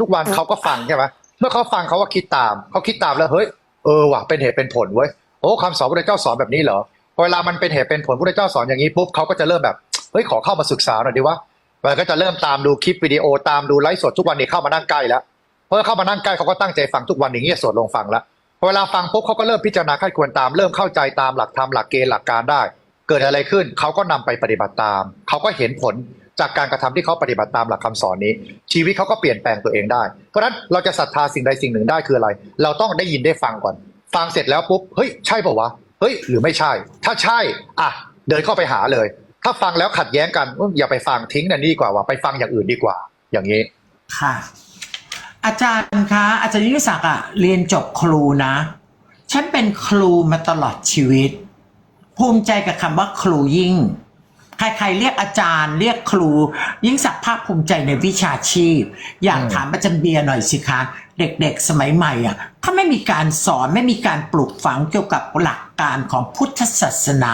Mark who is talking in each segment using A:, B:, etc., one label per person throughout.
A: ทุกวันเขาก็ฟังใช่ไหมเมื่อเขาฟังเขาก็คิดตามเขาคิดตามแล้วเฮ้ยเออว่ะเป็นเหตุเป็นผลเว้ยโอ้คำสอนพระเจ้าสอนแบบนี้เหรอพอเวลามันเป็นเหตุเป็นผลพระเจ้าสอนอย่างนี้ปุ๊บเขาก็จะเริ่มแบบเฮ้ยขอเข้ามาศึกษาหน่อยดีวะมันก็จะเริ่มตามดูคลิปวิดีโอตามดูไลฟ์สดทุกวันนี้เข้ามานั่งใกล้แล้วเพราะเข้ามานั่งใกล้เขาก็ตั้งใจฟังทุกวันอย่างนี้จะสวดลงฟังแล้วพอเวลาฟังปุ๊บเขาก็เริ่มพิจารณาค่อยควรตาม เริ่มเข้าใจตามหลักธรรมหลักเกณฑ์หลักการได้ เกิดอะไรขึ้นเขาก็นำไปปฏิบัติตามเขาก็เห็นผล จากการกระทำที่เขาปฏิบัติตามหลักคำสอนนี้ ชีวิตเขาก็เปลี่ยนแปลงตัวเองได้ เพราะฉะนั้นเราจะศรัทธาสิ่งใดสิ่งหนึ่งได้คืออะไร เราต้องได้ยินได้ฟังก่อน ฟังเสร็จแล้วปุ๊บเฮ้ยใช่ป่าวะเฮ้ยหรือไม่ใช่ ถ้าใช่อะเดินเข้าไปหาเลย ถ้าฟังแล้วขัดแย้งกันอย่าไปฟังทิ้งนั่นดีกว่าว่าไปฟังอย่างอื่นดีกว่า อย่างนี้
B: ค่ะ อาจารย์คะอาจารย์ยิ่งศักดิ์อะเรียนจบครูนะ ฉันเป็นครูมาตลอดชีวิต ภูมิใจกับคำว่าครูยิ่ง ใครๆเรียกอาจารย์ เรียกครู ยิ่งศักภาคภูมิใจในวิชาชีพ อยากถามอาจารย์เบียร์หน่อยสิคะ เด็กๆสมัยใหม่อะเขาไม่มีการสอนไม่มีการปลูกฝังเกี่ยวกับหลักการของพุทธศาสนา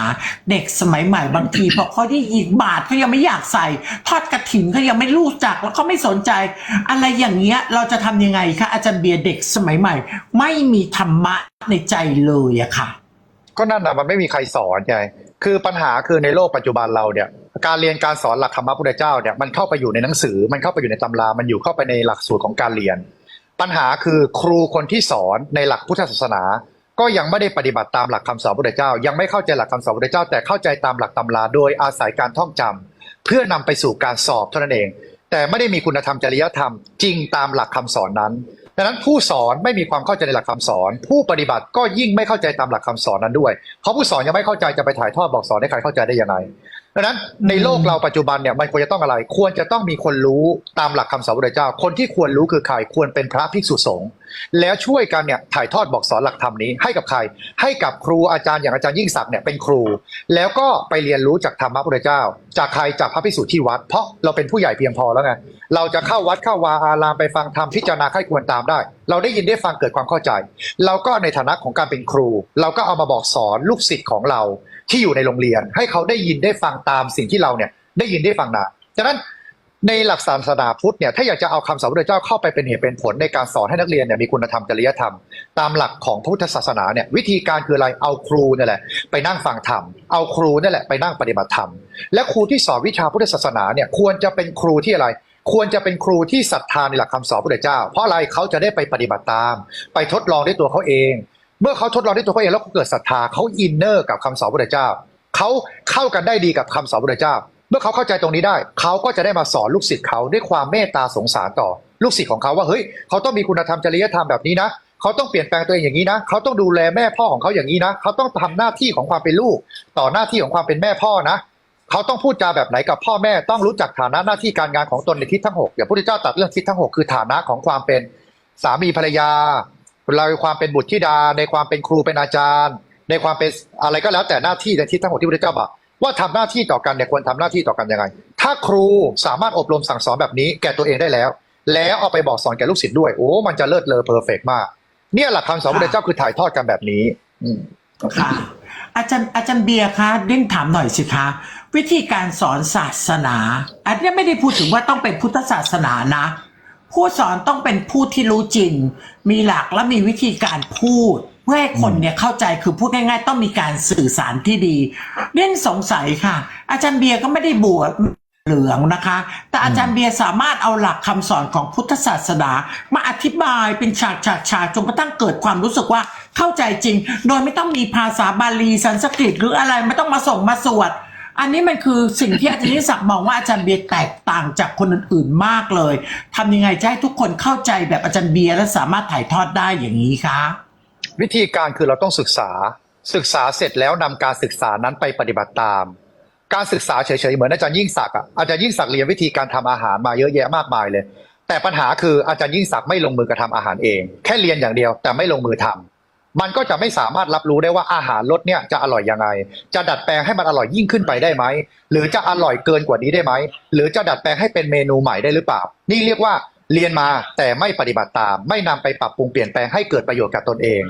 B: เด็กสมัยใหม่บางทีพอเขาได้ยินบาทเขายังไม่อยากใส่ ทอดกระถิ่นเขายังไม่รู้จักแล้วเขาไม่สนใจ อะไรอย่างเงี้ยเราจะทำยังไงคะอาจารย์เบียร์เด็กสมัยใหม่ ไม่มีธรรมะในใจเลยอะค่ะ
A: ก็นั่นนะมันไม่มีใครสอนไง คือปัญหาคือในโลกปัจจุบันเราเนี่ยการเรียนการสอนหลักธรรมะพุทธเจ้าเนี่ยมันเข้าไปอยู่ในหนังสือ มันเข้าไปอยู่ในตำรา มันอยู่เข้าไปในหลักสูตรของการเรียน ปัญหาคือครูคนที่สอนในหลักพุทธศาสนา ก็ยังไม่ได้ปฏิบัติตามหลักคำสอนพุทธเจ้า ยังไม่เข้าใจหลักคำสอนพุทธเจ้า แต่เข้าใจตามหลักตำรา โดยอาศัยการท่องจำเพื่อนำไปสู่การสอบเท่านั้นเอง แต่ไม่ได้มีคุณธรรมจริยธรรมจริงตามหลักคำสอนนั้น ดังนั้นผู้สอนไม่มีความเข้าใจในหลักคำสอน ผู้ปฏิบัติก็ยิ่งไม่เข้าใจตามหลักคำสอนนั้นด้วย เพราะผู้สอนยังไม่เข้าใจจะไปถ่ายทอดบอกสอนให้ใครเข้าใจได้ยังไง ดังนั้นในโลกเราปัจจุบันเนี่ยมันควรจะต้องอะไร ควรจะต้องมีคนรู้ตามหลักคำสอนพระเจ้า คนที่ควรรู้คือใครควรเป็นพระภิกษุสงฆ์แล้วช่วยกันเนี่ยถ่ายทอดบอกสอนหลักธรรมนี้ให้กับใคร ให้กับครูอาจารย์อย่างอาจารย์ยิ่งศักดิ์เนี่ยเป็นครู แล้วก็ไปเรียนรู้จากธรรมะพระพุทธเจ้า จากใครจากพระภิกษุที่วัด เพราะเราเป็นผู้ใหญ่เพียงพอแล้วไงเราจะเข้าวัดเข้าวาอารามไปฟังธรรมพิจารณาใครควรตามได้ เราได้ยินได้ฟังเกิดความเข้าใจ เราก็ในฐานะของการเป็นครู เราก็เอามาบอกสอนลูกศิษย์ของเรา ที่อยู่ในโรงเรียน ให้เขาได้ยินได้ฟังตามสิ่งที่เราเนี่ยได้ยินได้ฟังนะฉะนั้นในหลักศาสนาพุทธเนี่ยถ้าอยากจะเอาคำสอนพระพุทธเจ้าเข้าไปเป็นเหตุเป็นผลในการสอนให้นักเรียนเนี่ยมีคุณธรรมจริยธรรม ตามหลักของพุทธศาสนาเนี่ยวิธีการคืออะไรเอาครูเนี่ยแหละไปนั่งฟังธรรมเอาครูเนี่ยแหละไปนั่งปฏิบัติธรรม และครูที่สอนวิชาพุทธศาสนาเนี่ยควรจะเป็นครูที่อะไร ควรจะเป็นครูที่ศรัทธาในหลักคำสอนพระพุทธเจ้า เพราะอะไรเขาจะได้ไปปฏิบัติตาม ไปทดลองด้วยตัวเขาเอง เมื่อเขาทดลองด้วยตัวเขาเองแล้วเขาเกิดศรัทธาเขาอินเนอร์กับคำสอนพระพุทธเจ้าเขาเข้ากันได้ดีกับคำสอนพระพุทธเจ้า เมื่อเขาเข้าใจตรงนี้ได้ เขาก็จะได้มาสอนลูกศิษย์เขาด้วยความเมตตาสงสารต่อ ลูกศิษย์ของเขาว่าเฮ้ยเขาต้องมีคุณธรรมจริยธรรมแบบนี้นะเขาต้องเปลี่ยนแปลงตัวเองอย่างนี้นะเขาต้องดูแลแม่พ่อของเขาอย่างนี้นะเขาต้องทำหน้าที่ของความเป็นลูก ต่อหน้าที่ของความเป็นแม่พ่อนะเขาต้องพูดจาแบบไหนกับพ่อแม่ต้องรู้จักฐานะหน้าที่การงานของตนในทิศทั้งหกอย่างพระพุทธเจ้าตรัดเรื่องทิศทั้งหกคือฐานะของความเป็นสามีภรรยา เราความเป็นบุตรธิดา ในความเป็นครูเป็นอาจารย์ ในความเป็นอะไรก็แล้วแต่หน้าที่ในทิศทั้งหกที่พระพุทธเจ้าบอกว่าทำหน้าที่ต่อกันเนี่ยควรทำหน้าที่ต่อกันยังไง ถ้าครูสามารถอบรมสั่งสอนแบบนี้แก่ตัวเองได้แล้ว แล้วเอาไปบอกสอนแก่ลูกศิษย์ด้วย โอ้ มันจะเลิศเลอเพอร์เฟกมาก เนี่ยหลักคำสอนพระพุทธเจ้าคือถ่ายทอดกันแบบนี้
B: ค่ะ อาจารย์อาจารย์เบียร์คะเด่นถามหน่อยสิคะ วิธีการสอนศาสนา อันนี้ไม่ได้พูดถึงว่าต้องเป็นพุทธศาสนานะ ผู้สอนต้องเป็นผู้ที่รู้จริง มีหลักและมีวิธีการพูด เพื่อให้คนเนี่ยเข้าใจคือพูดง่าย ๆ ต้องมีการสื่อสารที่ดีเด่นสงสัยค่ะ อาจารย์เบียร์ก็ไม่ได้บวชเหลืองนะคะ แต่อาจารย์เบียร์สามารถเอาหลักคำสอนของพุทธศาสนา มาอธิบายเป็นฉากฉากฉากจนกระทั่งเกิดความรู้สึกว่าเข้าใจจริง โดยไม่ต้องมีภาษาบาลีสันสกฤตหรืออะไรไม่ต้องมาส่งมาสวด อันนี้มันคือสิ่งที่อาจารย์นิสักด์มองว่าอาจารย์เบียร์แตกต่างจากคนอื่นๆมากเลยทำยังไงจะให้ทุกคนเข้าใจแบบอาจารย์เบียร์และสามารถถ่ายทอดได้อย่างนี้คะ
A: วิธีการคือเราต้องศึกษา ศึกษาเสร็จแล้วนำการศึกษานั้นไปปฏิบัติตาม การศึกษาเฉยๆเหมือนอาจารย์ยิ่งศักดิ์อาจารย์ยิ่งศักดิ์เรียนวิธีการทำอาหารมาเยอะแยะมากมายเลย แต่ปัญหาคืออาจารย์ยิ่งศักดิ์ไม่ลงมือกระทำอาหารเอง แค่เรียนอย่างเดียวแต่ไม่ลงมือทำ มันก็จะไม่สามารถรับรู้ได้ว่าอาหารรสเนี่ยจะอร่อยยังไง จะดัดแปลงให้มันอร่อยยิ่งขึ้นไปได้ไหม หรือจะอร่อยเกินกว่านี้ได้ไหม หรือจะดัดแปลงให้เป็นเมนูใหม่ได้หรือเปล่า นี่เรียกว่าเรียนมาแต่ไม่ปฏิบัติตาม ไม่นำไปปรับปรุงเปลี่ยนแปลงให้เกิดประโยชน์กับตนเอง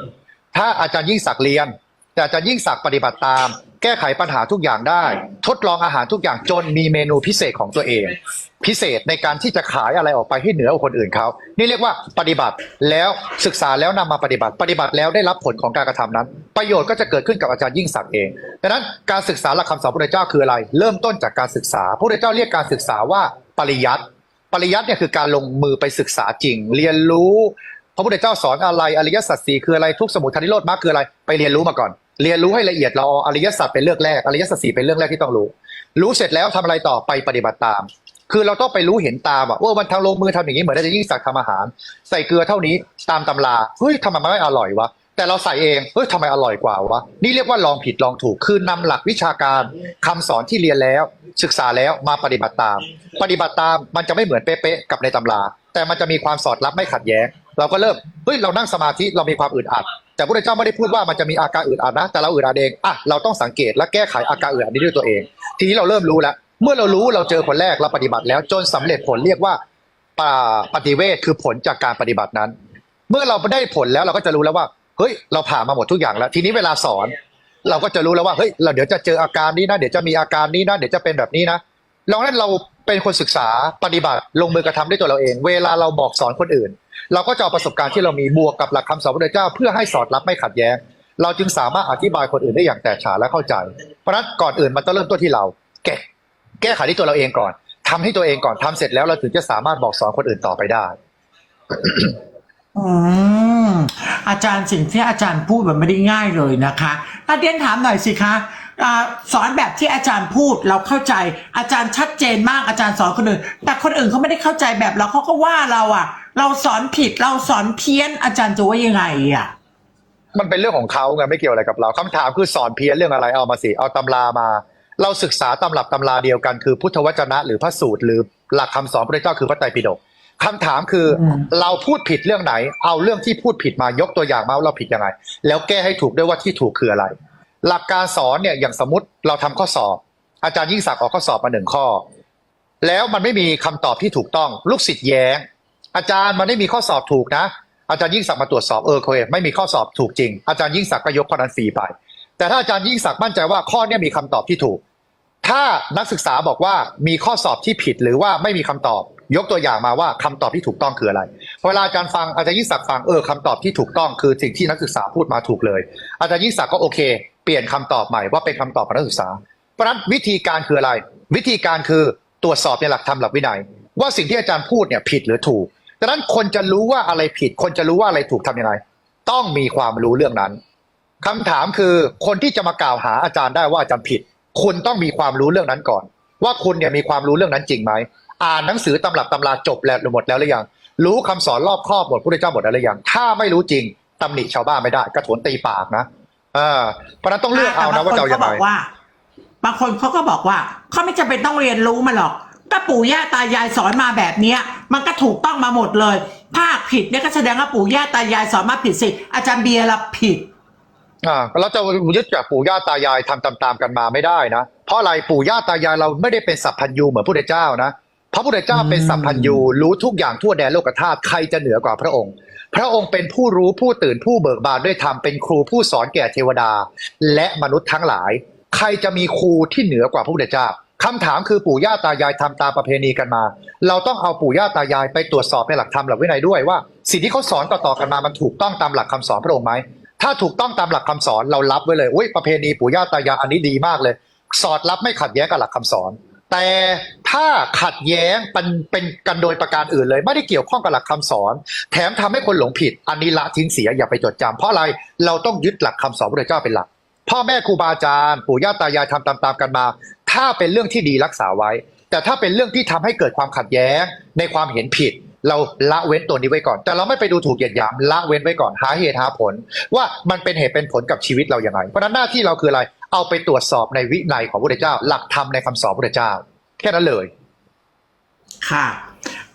A: ถ้าอาจารย์ยิ่งศักดิ์เรียน แต่อาจารย์ยิ่งศักดิ์ปฏิบัติตาม แก้ไขปัญหาทุกอย่างได้ ทดลองอาหารทุกอย่างจนมีเมนูพิเศษของตัวเอง พิเศษในการที่จะขายอะไรออกไปให้เหนือกว่าคนอื่นเขานี่เรียกว่าปฏิบัติแล้วศึกษาแล้วนำมาปฏิบัติ ปฏิบัติแล้วได้รับผลของการกระทำนั้น ประโยชน์ก็จะเกิดขึ้นกับอาจารย์ยิ่งศักดิ์เองดังนั้นการศึกษาหลักคำสอนพระพุทธเจ้าคืออะไร เริ่มต้นจากการศึกษาพระพุทธเจ้าเรียกการศึกษาว่าปริยัติปริยัติเนี่ยคือการลงมือไปศึกษาจริง เรียนรู้พระพุทธเจ้าสอนอะไรอริยสัจสี่คืออะไรทุกสมุทัยนิโรธมรรคคืออะไรไปเรียนรู้มาก่อนเรียนรู้ให้ละเอียดเราเอาอริยสัจเป็นเรื่องแรกอริยสัจสี่เป็นเรื่องแรกที่ต้องรู้ รู้เสร็จแล้วทำอะไรต่อไปปฏิบัติตาม คือเราต้องไปรู้เห็นตามอะว่ามันทางลงมือทำอย่างนี้เหมือนจารย์ยิ่งศักทำอาหาร ใส่เกลือเท่านี้ตามตำราเฮ้ยทำไมไม่อร่อยวะแต่เราใส่เองเฮ้ยทำไมอร่อยกว่าวะนี่เรียกว่าลองผิดลองถูกคือนำหลักวิชาการคำสอนที่เรียนแล้ว ศึกษาแล้วมาปฏิบัติตาม ปฏิบัติตามมันจะไม่เหมือนเป๊ะๆกับในตำรา แต่มันจะมีความสอดรับไม่ขัดแย้ง เราก็เริ่มเฮ้ยเรานั่งสมาธิเรามีความอึดอัดแต่พระเจ้าไม่ได้พูดว่ามันจะมีอาการอึดอัดนะ แต่เราอึดอัดเองอะเราต้องสังเกตและแก้ไขอาการอึดอัดนี้ด้วยตัวเอง ทีนี้เราเริ่มรู้แล้ว เมื่อเรารู้เราเจอคนแรกเราปฏิบัติแล้วจนสำเร็จผลเรียกว่าปาปฏิเวทคือผลจากการปฏิบัตินั้น เมื่อเราได้ผลแล้วเราก็จะรู้แล้วว่า เฮ้ย เราผ่านมาหมดทุกอย่างแล้ว ทีนี้เวลาสอน เราก็จะรู้แล้วว่าเฮ้ยเราเดี๋ยวจะเจออาการนี้นะเดี๋ยวจะมีอาการนี้นะเดี๋ยวจะเป็นแบบนี้นะลองนั้นเราเป็นคนศึกษาปฏิบัติลงมือกระทำด้วยตัวเราเอง เวลาเราบอกสอนคนอื่น เราก็จะเอาประสบการณ์ที่เรามีบวกกับหลักคำสอนพระพุทธเจ้า เพื่อให้สอดรับไม่ขัดแย้ง เราจึงสามารถอธิบายคนอื่นได้อย่างแตกฉานและเข้าใจ เพราะนั้นก่อนอื่นมันต้องเริ่มต้นที่เรา แก้แก้ไขที่ตัวเราเองก่อนทำให้ตัวเองก่อนทำเสร็จแล้วเราถึงจะสามารถบอกสอนคนอื่นต่อไปได้
B: อืมอาจารย์สิ่งที่อาจารย์พูดแบบไม่ได้ง่ายเลยนะคะอาเดียนถามหน่อยสิคะอสอนแบบที่อาจารย์พูดเราเข้าใจ อาจารย์ชัดเจนมากอาจารย์สอนคนอื่น แต่คนอื่นเขาไม่ได้เข้าใจแบบเราเขาก็ว่าเราอะ เราสอนผิดเราสอนเพี้ยนอาจารย์จะว่ายังไงอะ
A: มันเป็นเรื่องของเขาไงไม่เกี่ยวอะไรกับเราคำถามคือสอนเพี้ยนเรื่องอะไรเอามาสิเอาตำรามา เราศึกษาตำรับตำราเดียวกันคือพุทธวจนะ หรือพระสูตรหรือหลักคำสอนพระเจ้าคือพระไตรปิฎกคำถามคืออเราพูดผิดเรื่องไหน เอาเรื่องที่พูดผิดมายกตัวอย่างมาว่าเราผิดยังไง แล้วแก้ให้ถูกด้วยว่าที่ถูกคืออะไร หลักการสอนเนี่ยอย่างสมมติเราทำข้อสอบ อาจารย์ยิ่งศักดิ์ออกข้อสอบมาหนึ่งข้อ แล้วมันไม่มีคำตอบที่ถูกต้องลูกศิษย์แย้ง อาจารย์มันไม่มีข้อสอบถูกนะ อาจารย์ยิ่งศักดิ์มาตรวจสอบเออโอเคไม่มีข้อสอบถูกจริง อาจารย์ยิ่งศักดิ์ก็ยกข้อนั้นฟรีไป แต่ถ้าอาจารย์ยิ่งศักดิ์มั่นใจว่าข้อเนี้ยมีคำตอบที่ถูก ถ้านักศึกษาบอกว่ามีข้อสอบที่ผิดหรือว่าไม่มีคำตอบ ยกตัวอย่างมาว่าคำตอบที่ถูกต้องคืออะไรเวลาอาจารย์ฟังอาจารย์ยิ่งศักดิ์ฟังเออคำตอบที่ถูกต้องคือสิ่งที่นักศึกษาพูดมาถูกเลย อาจารย์ยิ่งศักดิ์ก็โอเค เปลี่ยนคำตอบใหม่ว่าเป็นคำตอบของนักศึกษาเพราะนั้นวิธีการคืออะไร วิธีการคือตรวจสอบในหลักธรรมหลักวินัย ว่าสิ่งที่อาจารย์พูดเนี่ยผิดหรือถูก ดังนั้นคนจะรู้ว่าอะไรผิด คนจะรู้ว่าอะไรถูกทำยังไง ต้องมีความรู้เรื่องนั้นคำถามคือคนที่จะมากล่าวหาอาจารย์ได้ว่าอาจารย์ผิด คุณต้องมีความรู้เรื่องนั้นก่อน ว่าคุณเนี่ยมีความรู้เรื่องนั้นจริงไหมอ่านหนังสือตำรับตำราจบแล้วหมดแล้วหรือยัง รู้คำสอนรอบครอบหมดพุทธเจ้าหมดแล้วหรือยัง ถ้าไม่รู้จริงตำหนิชาวบ้านไม่ได้ กระโถนตีปากนะเออเพราะนั้นต้องเลือกเอานะว่าจะเอายังไง
B: บางคนเขาบอกว่าบางคนเขาก็บอกว่าเขาไม่จำเป็นต้องเรียนรู้มาหรอก ก็ปู่ย่าตายายสอนมาแบบเนี้ย มันก็ถูกต้องมาหมดเลย ภาคผิดเนี่ยก็แสดงว่าปู่ย่าตายายสอนมาผิดสิ อาจารย์เบียร์ละผิด
A: อ่าเราจะยึดจากปู่ย่าตายายทำตามๆกันมาไม่ได้นะ เพราะอะไรปู่ย่าตายายเราไม่ได้เป็นสัพพัญญูเหมือนพระพุทธเจ้านะพระพุทธเจ้าเป็นสัพพัญญูรู้ทุกอย่างทั่วแดนโลกธาตุใครจะเหนือกว่าพระองค์ พระองค์เป็นผู้รู้ผู้ตื่นผู้เบิกบานด้วยธรรมเป็นครูผู้สอนแก่เทวดา และมนุษย์ทั้งหลาย ใครจะมีครูที่เหนือกว่าพระพุทธเจ้า คำถามคือปู่ย่าตายายทำตามประเพณีกันมา เราต้องเอาปู่ย่าตายายไปตรวจสอบในหลักธรรมหลักวินัยด้วยว่า สิ่งที่เขาสอนต่อๆกันมามันถูกต้องตามหลักคำสอนพระองค์ไหมถ้าถูกต้องตามหลักคำสอนเรารับไว้เลยอุ้ยประเพณีปู่ย่าตายายอันนี้ดีมากเลย สอดรับไม่ขัดแย้งกับหลักคำสอน แต่ถ้าขัดแย้งเป็นเป็นกันโดยประการอื่นเลย ไม่ได้เกี่ยวข้องกับหลักคำสอน แถมทำให้คนหลงผิดอันนี้ละทิ้งเสียอย่าไปจดจำเพราะอะไรเราต้องยึดหลักคำสอนพระเจ้าเป็นหลัก พ่อแม่ครูบาอาจารย์ปู่ย่าตายายทำตามๆกันมา ถ้าเป็นเรื่องที่ดีรักษาไว้ แต่ถ้าเป็นเรื่องที่ทำให้เกิดความขัดแย้ง ในความเห็นผิด เราละเว้นตัวนี้ไว้ก่อน แต่เราไม่ไปดูถูกเหยียดหยามละเว้นไว้ก่อนหาเหตุหาผล ว่ามันเป็นเหตุเป็นผลกับชีวิตเราอย่างไรเพราะนั้นหน้าที่เราคืออะไร เอาไปตรวจสอบในวินัยของพระพุทธเจ้า หลักธรรมในคำสอนพระพุทธเจ้า แค่นั้นเลย
B: ค่ะ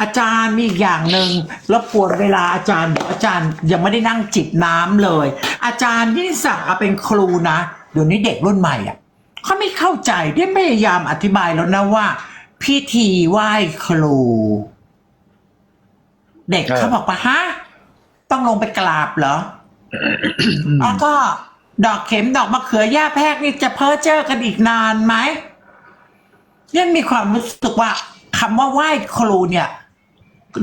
B: อาจารย์มีอีกอย่างหนึ่งรบกวนเวลาอาจารย์บอกอาจารย์ยังไม่ได้นั่งจิบน้ำเลย อาจารย์ที่สั่งเอาเป็นครูนะเดี๋ยวนี้เด็กรุ่นใหม่อะเขาไม่เข้าใจได้พยายามอธิบายแล้วนะว่า พิธีไหว้ครู เด็ก
A: เออ
B: เขาบอกว่าฮะต้องลงไปกราบเหรอ แล้วก็ดอกเข็มดอกมะเขือย่าแพรกนี่จะเพ้อเจ้อกันอีกนานไหมเนี่ยมีความรู้สึกว่าคำว่าไหว้ครูเนี่ย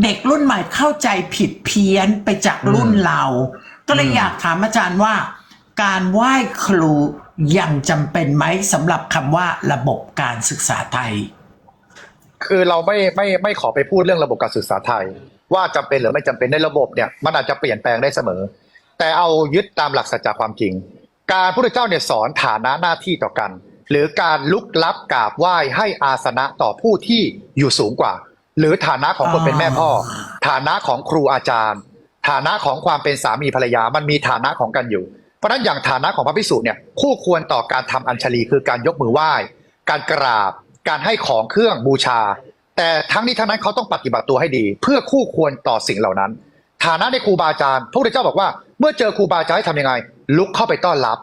B: เด็กรุ่นใหม่เข้าใจผิดเพี้ยนไปจากรุ่นเรา ก็เลยอยากถามอาจารย์ว่า การไหว้ครูยังจำเป็นไหมสำหรับคำว่าระบบการศึกษาไทย
A: คือเราไม่ไม่ไม่ขอไปพูดเรื่องระบบการศึกษาไทย ว่าจำเป็นหรือไม่จำเป็นในระบบเนี่ย มันอาจจะเปลี่ยนแปลงได้เสมอ แต่เอายึดตามหลักสัจจะความจริง การพระพุทธเจ้าเนี่ยสอนฐานะหน้าที่ต่อกัน หรือการลุกลับกราบไหว้ให้อาสนะต่อผู้ที่อยู่สูงกว่า หรือฐานะของคนเป็นแม่พ่อ ฐานะของครูอาจารย์ ฐานะของความเป็นสามีภรรยามันมีฐานะของกันอยู่ เพราะฉะนั้นอย่างฐานะของพระภิกษุเนี่ยคู่ควรต่อการทำอัญชลีคือการยกมือไหว้ การกราบ การให้ของเครื่องบูชา แต่ทั้งนี้ทั้งนั้นเขาต้องปฏิบัติตัวให้ดี เพื่อคู่ควรต่อสิ่งเหล่านั้น ฐานะในครูบาอาจารย์พระพุทธเจ้าบอกว่า เมื่อเจอครูบาอาจารย์ให้ทำยังไง ลุกเข้าไปต้อนรับ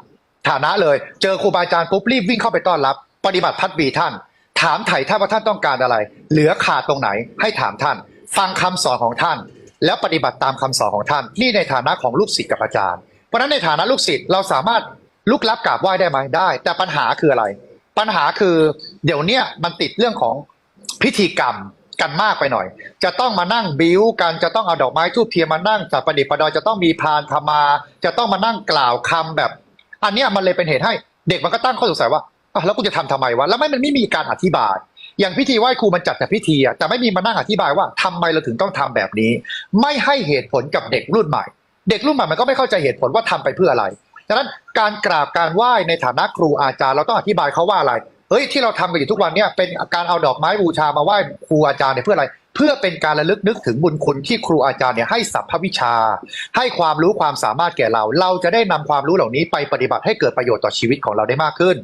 A: ฐานะเลยเจอครูบาอาจารย์ปุ๊บรีบวิ่งเข้าไปต้อนรับ ปฏิบัติพัดบีท่าน ถามไถ่ท่านว่าท่านต้องการอะไร เหลือขาดตรงไหนให้ถามท่าน ฟังคำสอนของท่าน แล้วปฏิบัติตามคำสอนของท่าน นี่ในฐานะของลูกศิษย์กับอาจารย์ เพราะนั้นในฐานะลูกศิษย์เราสามารถลุกลับกราบไหว้ได้ไหมได้ แต่ปัญหาคืออะไร ปัญหาคือเดี๋ยวเนี้ยมันติดเรื่องของพิธีกรรมกันมากไปหน่อย จะต้องมานั่งบิ้วกัน จะต้องเอาดอกไม้ทูบเทียนมานั่งจัดประดิษฐ์ประดอยจะต้องมีพานธรรมา จะต้องมานั่งกล่าวคำแบบ อันเนี้ยมันเลยเป็นเหตุให้เด็กมันก็ตั้งข้อสงสัยว่า อะแล้วกูจะทำทำไมวะแล้วไม่มันไม่มีการอธิบาย อย่างพิธีไหว้ครูมันจัดแต่พิธีอะแต่ไม่มีมานั่งอธิบายว่าทำไมเราถึงต้องทำแบบนี้ ไม่ให้เหตุผลกับเด็กรุ่นใหม่ เด็กรุ่นใหม่มันก็ไม่เข้าใจเหตุผลว่าทำไปเพื่ออะไรดังนั้นการกราบการไหว้ในฐานะครูอาจารย์เราต้องอธิบายเขาว่าอะไรเฮ้ยที่เราทำกันอยู่ทุกวันเนี่ยเป็นการเอาดอกไม้บูชามาไหว้ครูอาจารย์เนี่ยเพื่ออะไร เพื่อเป็นการระลึกนึกถึงบุญคุณที่ครูอาจารย์เนี่ยให้สัพพวิชา ให้ความรู้ความสามารถแก่เรา เราจะได้นำความรู้เหล่านี้ไปปฏิบัติให้เกิดประโยชน์ต่อชีวิตของเราได้มากขึ้น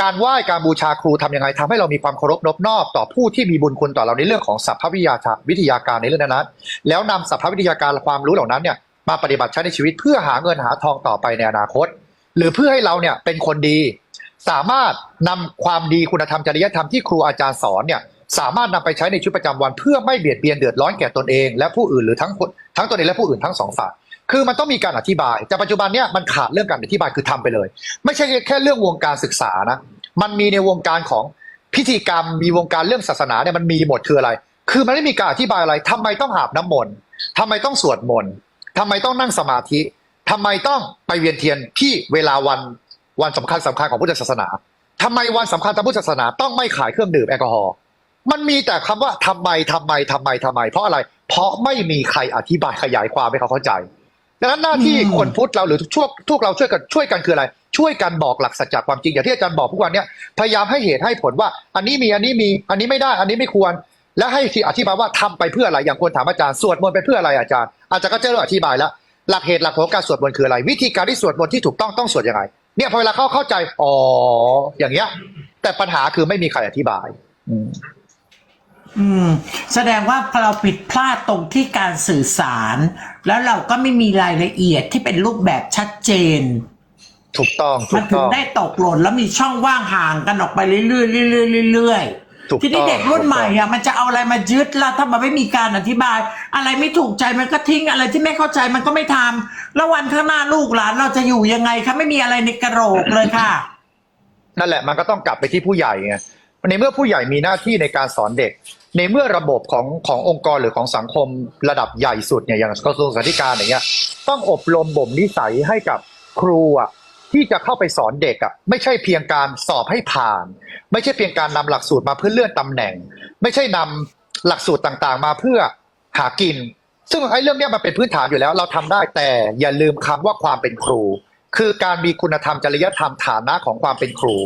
A: การไหว้การบูชาครูทำยังไงทำให้เรามีความเคารพนบนอบต่อผู้ที่มีบุญคุณต่อเราในเรื่องของสัพพวิทยาวิทยาการในเรื่องนั้นแล้วนำสัพพวิทยาการความรู้เหล่านั้นเนี่ยมาปฏิบัติใช้ในชีวิตเพื่อหาเงินหาทองต่อไปในอนาคต หรือเพื่อให้เราเนี่ยเป็นคนดี สามารถนำความดีคุณธรรมจริยธรรมที่ครูอาจารย์สอนเนี่ยสามารถนำไปใช้ในชีวิตประจำวัน เพื่อไม่เบียดเบียนเดือดร้อนแก่ตนเอง และผู้อื่นหรือทั้งทั้งตนเองและผู้อื่นทั้งสองฝ่าย คือมันต้องมีการอธิบาย แต่ปัจจุบันเนี่ยมันขาดเรื่องการอธิบายคือทำไปเลย ไม่ใช่แค่เรื่องวงการศึกษานะมันมีในวงการของพิธีกรรมมีวงการเรื่องศาสนาเนี่ยมันมีหมดคืออะไร คือมันไม่มีการอธิบายอะไรทำไมต้องอาบน้ำมนต์ทำไมต้องสวดมนต์ทำไมต้องนั่งสมาธิทำไมต้องไปเวียนเทียนที่เวลาวันวันสำคัญสำคัญของพุทธศาสนาทำไมวันสำคัญทางพุทธศาสนาต้องไม่ขายเครื่องดื่มแอลกอฮอล์มันมีแต่คำว่าทำไมทำไมทำไมทำไม เพราะอะไร เพราะไม่มีใครอธิบายขยายความให้เขาเข้าใจ ดังนั้นหน้าที่
B: อืม
A: คนพุทธเราหรือทุกทุกเราช่วยกันช่วยกันคืออะไร ช่วยกันบอกหลักสัจจะความจริงอย่างที่อาจารย์บอกทุกวันเนี้ยพยายามให้เหตุให้ผลว่า อันนี้มีอันนี้มีอันนี้ไม่ได้ อันนี้ไม่ควร และให้ที่อธิบายว่าทำไปเพื่ออะไรอย่างควรถามอาจารย์สวดมนต์ไปเพื่ออะไรอาจารย์อาจารย์ก็จะเริ่มอธิบายแล้วหลักเหตุหลักผลของการสวดมนต์คืออะไร วิธีการที่สวดมนต์ที่ถูกต้องต้องสวดยังไงเนี่ยพอเวลาเขาเข้าใจอ๋ออย่างเงี้ยแต่ปัญหาคือไม่มีใครอธิบาย อืม
B: อืมแสดงว่าเราผิดพลาดตรงที่การสื่อสาร แล้วเราก็ไม่มีรายละเอียดที่เป็นรูปแบบชัดเจน
A: ถูกต้องถู
B: มัน
A: ก
B: ถึ
A: ต้
B: ง
A: อง
B: ได้ตกหล่นแล้วมีช่องว่างห่างกันออกไปเรื่อยๆเรื่อยๆเรื่อย
A: ถูก
B: ๆทีนี้
A: ต้อง
B: เด็กรุ่นใหม่
A: ถูกต้อง
B: อะมันจะเอาอะไรมายึดแล้วถ้ามันไม่มีการอธิบาย อะไรไม่ถูกใจมันก็ทิ้งอะไรที่ไม่เข้าใจมันก็ไม่ทำแล้ววันข้างหน้าลูกหลานเราจะอยู่ยังไงคะไม่มีอะไรในกระโหลกเลยค่ะ
A: นั่นแหละมันก็ต้องกลับไปที่ผู้ใหญ่ไงในเมื่อผู้ใหญ่มีหน้าที่ในการสอนเด็ก ในเมื่อระบบของขององค์กรหรือของสังคมระดับใหญ่สุดเนี่ยอย่างกระทรวงศึกษาธิการอย่างเงี้ยต้องอบรมบ่มนิสัยให้กับครูอะที่จะเข้าไปสอนเด็กอะไม่ใช่เพียงการสอบให้ผ่าน ไม่ใช่เพียงการนำหลักสูตรมาเพื่อเลื่อนตำแหน่ง ไม่ใช่นำหลักสูตรต่างๆ มาเพื่อหากิน ซึ่งไอ้เรื่องเนี้ยมันเป็นพื้นฐานอยู่แล้ว เราทำได้แต่อย่าลืมคำว่าความเป็นครู คือการมีคุณธรรมจริยธรรมฐานะของความเป็นครู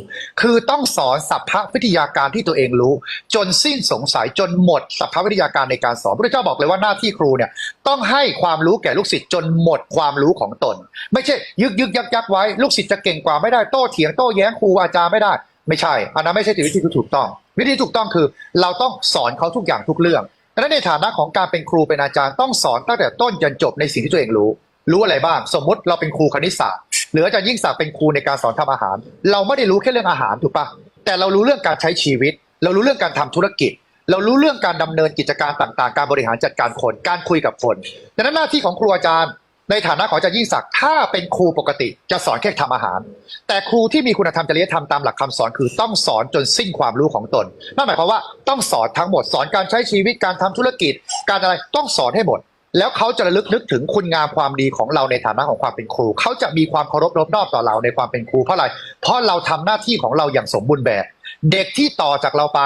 A: คือต้องสอนสัพพวิทยาการที่ตัวเองรู้ จนสิ้นสงสัยจนหมดสัพพวิทยาการในการสอนพระเจ้าบอกเลยว่าหน้าที่ครูเนี่ยต้องให้ความรู้แก่ลูกศิษย์จนหมดความรู้ของตน ไม่ใช่ยึกยึกยักยักไว้ลูกศิษย์จะเก่งกว่าไม่ได้โต้เถียงโต้แย้งครูอาจารย์ไม่ได้ ไม่ใช่อันนั้นไม่ใช่วิธีที่ถูกต้อง วิธีถูกต้องคือ เราต้องสอนเขาทุกอย่างทุกเรื่องดังนั้นในฐานะของการเป็นครูเป็นอาจารย์ต้องสอนตั้งแต่ต้นจนจบในสิ่งที่ตัวเองรู้ รู้อะไรบ้าง สมมติเราเป็นครูคณิตศาสตร์ หรืออาจารย์ยิ่งศักดิ์เป็นครูในการสอนทำอาหาร เราไม่ได้รู้แค่เรื่องอาหารถูกปะแต่เรารู้เรื่องการใช้ชีวิต เรารู้เรื่องการทำธุรกิจ เรารู้เรื่องการดำเนินกิจการต่างๆ การบริหารจัดการคน การคุยกับคนดังนั้นหน้าที่ของครูอาจารย์ในฐานะของอาจารย์ยิ่งศักดิ์ถ้าเป็นครูปกติจะสอนแค่ทำอาหาร แต่ครูที่มีคุณธรรมจริยธรรมตามหลักคำสอนคือต้องสอนจนสิ้นความรู้ของตนนั่นหมายความว่าต้องสอนทั้งหมดสอนการใช้ชีวิตการทำธุรกิจ การอะไรต้องสอนให้หมด แล้วเขาจะระลึกนึกถึงคุณงามความดีของเราในฐานะของความเป็นครู เขาจะมีความเคารพรบนอบต่อเราในความเป็นครูเพราะอะไร เพราะเราทำหน้าที่ของเราอย่างสมบูรณ์แบบ เด็กที่ต่อจากเราไป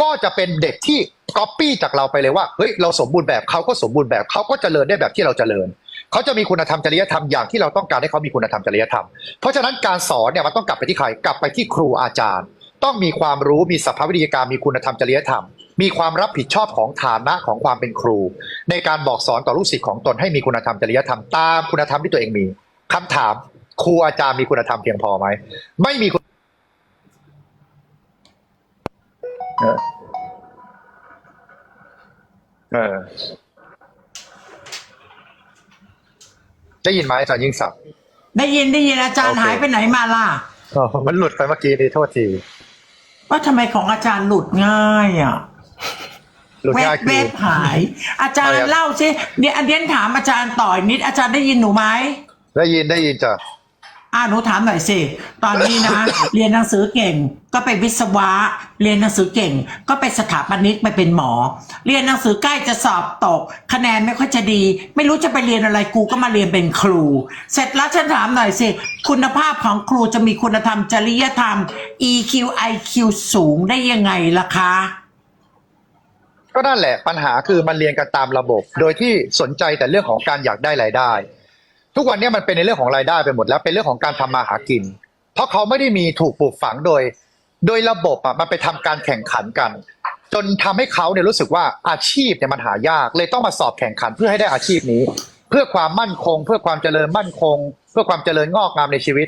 A: ก็จะเป็นเด็กที่ก๊อปปี้จากเราไปเลยว่าเฮ้ยเราสมบูรณ์แบบเขาก็สมบูรณ์แบบเขาก็เจริญได้แบบที่เราเจริญเขาจะมีคุณธรรมจริยธรรมอย่างที่เราต้องการให้เขามีคุณธรรมจริยธรรม เพราะฉะนั้นการสอนเนี่ยมันต้องกลับไปที่ใครกลับไปที่ครูอาจารย์ ต้องมีความรู้มีสัพพวิทยาการมีคุณธรรมจริยธรรม มีความรับผิดชอบของฐานะของความเป็นครู ในการบอกสอนต่อลูกศิษย์ของตนให้มีคุณธรรมจริยธรรมตามคุณธรรมที่ตัวเองมีคำถามครูอาจารย์มีคุณธรรมเพียงพอไหมไม่มีคุณเออได้ยินไหมอาจารย์ยิ่งศักดิ์
B: ได้ยินได้ยินอาจารย์หายไปไหนมาล่ะ
A: อ๋อมันหลุดไปเมื่อกี้นี่โทษที
B: ว่าทำไมของอาจารย์หลุดง่ายอะ
A: หลุด
B: เว็
A: ง่า
B: บ
A: ยคื
B: เว็
A: อบ
B: หาย อาจารย์
A: อะไรครับ
B: เล่าสิเนี่ยอันเดียนถามอาจารย์ต่อยนิด อาจารย์ได้ยินหนูไหม
A: ได้ยินได้ยินจ้ะ
B: อ่าหนูถามหน่อยสิตอนนี้นะ เรียนหนังสือเก่ง ก็ไปวิศวะ เรียนหนังสือเก่ง ก็ไปสถาปนิกไปเป็นหมอ เรียนหนังสือใกล้จะสอบตก คะแนนไม่ค่อยจะดี ไม่รู้จะไปเรียนอะไรกูก็มาเรียนเป็นครู เสร็จแล้วฉันถามหน่อยสิคุณภาพของครูจะมีคุณธรรมจริยธรรม EQ IQ สูงได้ยังไงล่ะคะ
A: ก็นั่นแหละปัญหาคือมันเรียนกันตามระบบ โดยที่สนใจแต่เรื่องของการอยากได้รายได้ ทุกวันนี้มันเป็นในเรื่องของรายได้ไปหมดแล้วเป็นเรื่องของการทำมาหากิน เพราะเขาไม่ได้มีถูกปลูกฝังโดย โดยระบบอะมันไปทำการแข่งขันกัน จนทำให้เขาเนี่ยรู้สึกว่าอาชีพเนี่ยมันหายาก เลยต้องมาสอบแข่งขันเพื่อให้ได้อาชีพนี้ เพื่อความมั่นคง เพื่อความเจริญมั่นคง เพื่อความเจริญงอกงามในชีวิต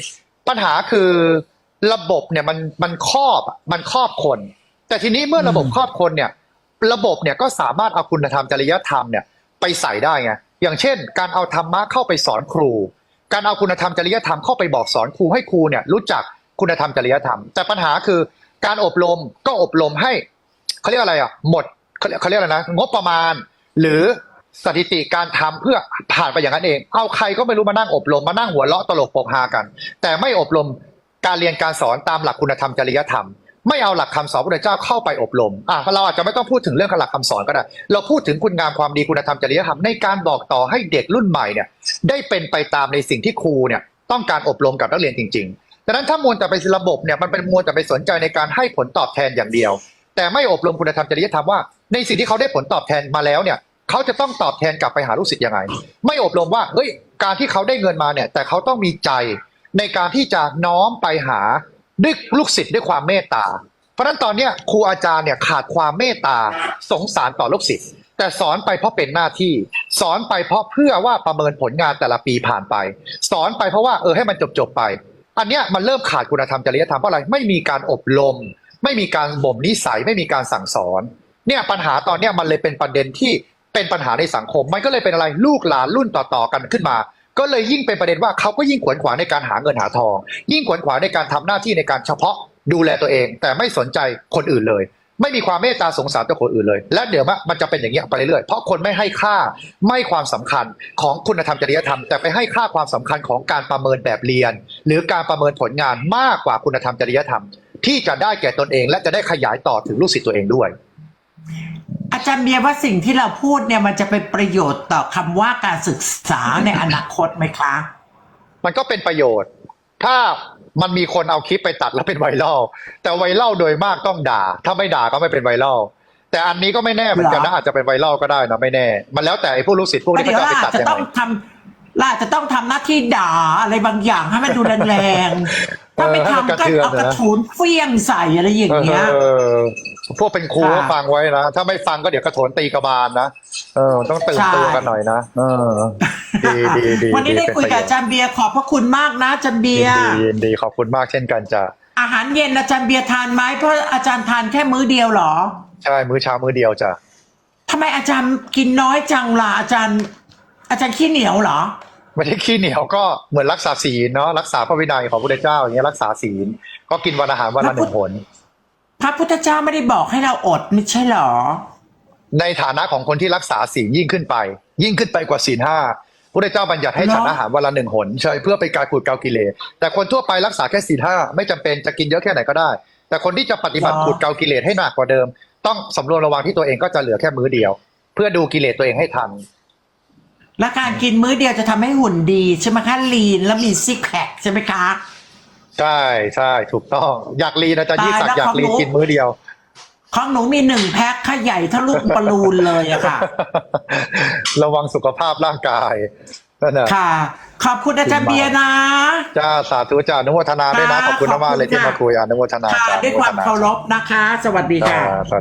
A: ปัญหาคือระบบเนี่ยมันมันครอบมันครอบคน แต่ทีนี้เมื่อระบบครอบคนเนี่ย ระบบเนี่ยก็สามารถเอาคุณธรรมจริยธรรมเนี่ยไปใส่ได้ไงอย่างเช่น การเอาธรรมะเข้าไปสอนครู การเอาคุณธรรมจริยธรรมเข้าไปบอกสอนครูให้ครูเนี่ยรู้จักคุณธรรมจริยธรรม แต่ปัญหาคือการอบรมก็อบรมให้เขาเรียกอะไรอะหมดเขาเรียกอะไรนะงบประมาณ หรือสถิติการทำเพื่อผ่านไปอย่างนั้นเอง เอาใครก็ไม่รู้มานั่งอบรมมานั่งหัวเราะตลกปกฮากัน แต่ไม่อบรมการเรียนการสอนตามหลักคุณธรรมจริยธรรม ไม่เอาหลักคำสอนพระพุทธเจ้าเข้าไปอบรมอะเราอาจจะไม่ต้องพูดถึงเรื่องหลักคำสอนก็ได้ เราพูดถึงคุณงามความดีคุณธรรมจริยธรรมในการบอกต่อให้เด็กรุ่นใหม่เนี่ยได้เป็นไปตามในสิ่งที่ครูเนี่ยต้องการอบรมกับนักเรียนจริงๆดังนั้นถ้ามวลแต่ไประบบเนี่ยมันเป็นมวลแต่ไปสนใจในการให้ผลตอบแทนอย่างเดียว แต่ไม่อบรมคุณธรรมจริยธรรมว่า ในสิ่งที่เขาได้ผลตอบแทนมาแล้วเนี่ยเขาจะต้องตอบแทนกลับไปหาลูกศิษย์ยังไง ไม่อบรมว่าเฮ้ยการที่เขาได้เงินมาเนี่ยแต่เขาต้องมีใจในการที่จะน้อมไปหา ด้วยลูกศิษย์ด้วยความเมตตา เพราะฉะนั้นตอนเนี้ยครูอาจารย์เนี่ยขาดความเมตตาสงสารต่อลูกศิษย์แต่สอนไปเพราะเป็นหน้าที่ สอนไปเพราะเพื่อว่าประเมินผลงานแต่ละปีผ่านไป สอนไปเพราะว่าเออให้มันจบจบไป อันเนี้ยมันเริ่มขาดคุณธรรมจริยธรรมเพราะอะไรไม่มีการอบรม ไม่มีการบ่มนิสัยไม่มีการสั่งสอน เนี่ยปัญหาตอนเนี้ยมันเลยเป็นประเด็นที่เป็นปัญหาในสังคม มันก็เลยเป็นอะไรลูกหลานรุ่นต่อๆกันขึ้นมา ก็เลยยิ่งเป็นประเด็นว่าเขาก็ยิ่งขวนขวายในการหาเงินหาทอง ยิ่งขวนขวายในการทำหน้าที่ในการเฉพาะดูแลตัวเอง แต่ไม่สนใจคนอื่นเลย ไม่มีความเมตตาสงสารต่อคนอื่นเลย และเดี๋ยวมันจะเป็นอย่างนี้ไปเรื่อยๆเพราะคนไม่ให้ค่าไม่ความสำคัญของคุณธรรมจริยธรรม แต่ไปให้ค่าความสำคัญของการประเมินแบบเรียน หรือการประเมินผลงานมากกว่าคุณธรรมจริยธรรม ที่จะได้แก่ตนเอง และจะได้ขยายต่อถึงลูกศิษย์ตัวเองด้วย
B: อาจารย์เบียร์ว่าสิ่งที่เราพูดเนี่ยมันจะเป็นประโยชน์ต่อคำว่าการศึกษาในอนาคตไหมคะ
A: มันก็เป็นประโยชน์ ถ้ามันมีคนเอาคลิปไปตัดแล้วเป็นไวรัลแต่ไวรัลโดยมากต้องด่า ถ้าไม่ด่าก็ไม่เป็นไวรัลแต่อันนี้ก็ไม่แน่เหมือนกันนะ
B: อา
A: จจะเป็นไวรัลก็ได้นะไม่แน่ มันแล้วแต่ไอ้ผู้ลูกศิษย์พวก
B: ก็
A: นี้
B: เดี๋ยว
A: เขาจะเอาไปตัดยัง
B: ต้อง
A: ไง
B: ทำ เราอาจจะต้องทำหน้าที่ด่าอะไรบางอย่างให้มันดูแรงๆ ถ้าไม่
A: เออให้มันกระ
B: ทำก็
A: เทือน
B: เอากระ
A: นะ
B: ถูนเฟี้ยงใส่อะไรอย่างเงี้ย
A: เออพวกเป็นครู
B: ค่ะ
A: ก็ฟังไว้นะ ถ้าไม่ฟังก็เดี๋ยวกระโถนตีกระบาลนะเออต้องตื่น
B: ใช่
A: ตัวกันหน่อยนะเออดีดีดี
B: วันนี้ได้
A: เป็น
B: คุย
A: ประ
B: กับ
A: โยช
B: อาจารย์เบียร์ขอบพระคุณมากนะอาจารย์เบี
A: ยิ
B: ย
A: น
B: ร์
A: ดียินดีขอบคุณมากเช่นกันจ้ะ
B: อาหารเย็นอาจารย์เบียร์ทานไหมเพราะอาจารย์ทานแค่มื้อเดียวเหรอ
A: ใช่มื้อเช้ามื้อเดียวจ้ะ
B: ทำไมอาจารย์กินน้อยจังล่ะอาจารย์ อาจารย์ขี้เหนียวเหรอ
A: ไม่ได้ขี้เหนียวก็เหมือนรักษาศีลเนาะรักษาพระวินัยของพระพุทธเจ้าอย่างเงี้ยรักษาศีลก็กินวันอาหารวันละหนึ่งหน
B: พระพุทธเจ้าไม่ได้บอกให้เราอดไม่ใช่เหรอ
A: ในฐานะของคนที่รักษาศีลยิ่งขึ้นไป ยิ่งขึ้นไปกว่าศีลห้าพุทธเจ้าบัญญัติให้
B: เหรอ
A: ฉันอาหารวันละหนึ่งหนใช่เพื่อเป็นการขูดเกลากิเลสแต่คนทั่วไปรักษาแค่สี่ห้าไม่จำเป็นจะกินเยอะแค่ไหนก็ได้ แต่คนที่จะปฏิบัติขูดเกลากิเลสให้หนักกว่าเดิม ต้องสำรวมระวังที่ตัวเองก็จะเหลือแค่มื้อเดียว เพื่อดูกิเลสตัวเองให้ทัน
B: และการกินมื้อเดียวจะทำให้หุ่นดีใช่ไหมคะลีนแล้วมีซิกแพคใช่ไหมคะ
A: ใช่ใช่ถูกต้อง อยากลีนอาจารย์ยิ่งศักดิ์
B: ตายแล้ว
A: อยากลีน
B: ของหนู
A: กินมื้อเดียว
B: ของหนูมีหนึ่งแพ็คค่ะใหญ่เท่าลูกบอลลูนเลยอะค่ะ
A: ระวังสุขภาพร่างกายนั่นแหละ
B: ค่ะ ขอบคุณอาจารย์เบียร์นะ
A: จ้าสาธุจ้าอนุโมทนาด้วยนะ
B: ค่ะ
A: ขอบคุณมากๆเลยที่
B: ขอบคุณ
A: มาคุยอนุโมทนา
B: ค่ะ
A: จ้า
B: ด้วยความเคารพนะคะ สวัสดี
A: จ้า
B: ค่ะ
A: สาธุ